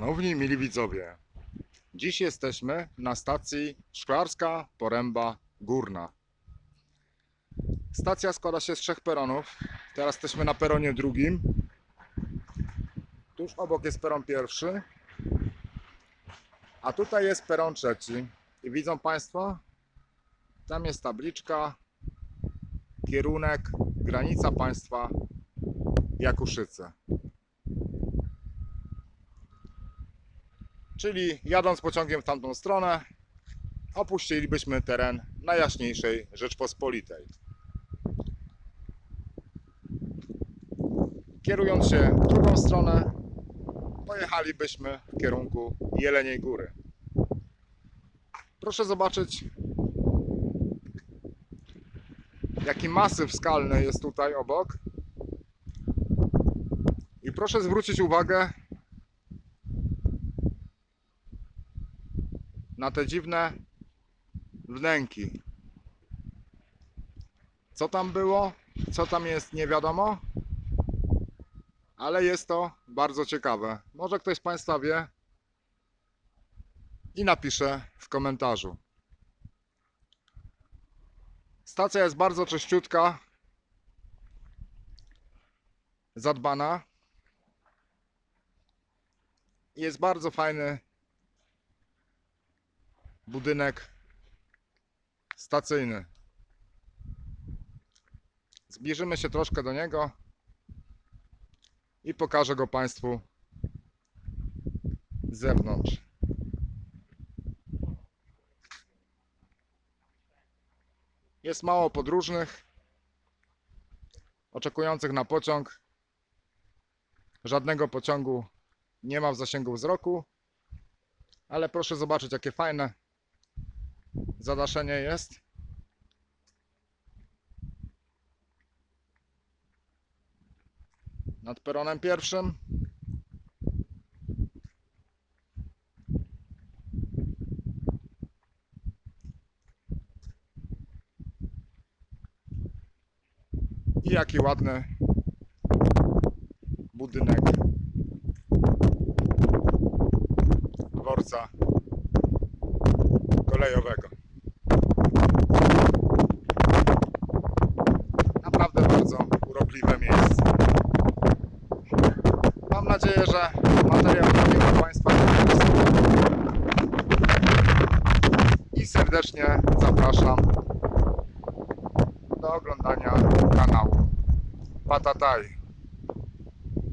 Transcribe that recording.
Szanowni mili widzowie, dziś jesteśmy na stacji Szklarska Poręba Górna. Stacja składa się z trzech peronów. Teraz jesteśmy na peronie drugim. Tuż obok jest peron pierwszy. A tutaj jest peron trzeci. I widzą Państwo? Tam jest tabliczka, kierunek, granica państwa Jakuszyce. Czyli jadąc pociągiem w tamtą stronę, opuścilibyśmy teren Najjaśniejszej Rzeczpospolitej. Kierując się w drugą stronę, pojechalibyśmy w kierunku Jeleniej Góry. Proszę zobaczyć, jaki masyw skalny jest tutaj obok. I proszę zwrócić uwagę na te dziwne wnęki. Co tam było, co tam jest, nie wiadomo, ale jest to bardzo ciekawe. Może ktoś z Państwa wie i napisze w komentarzu. Stacja jest bardzo czyściutka, zadbana. Jest bardzo fajny budynek stacyjny. Zbliżymy się troszkę do niego i pokażę go Państwu z zewnątrz. Jest mało podróżnych oczekujących na pociąg. Żadnego pociągu nie ma w zasięgu wzroku, ale proszę zobaczyć, jakie fajne zadaszenie jest. Nad peronem pierwszym. I jaki ładny budynek dworca kolejowego. Mam nadzieję, że materiał trafił Państwa i serdecznie zapraszam do oglądania kanału Patataj.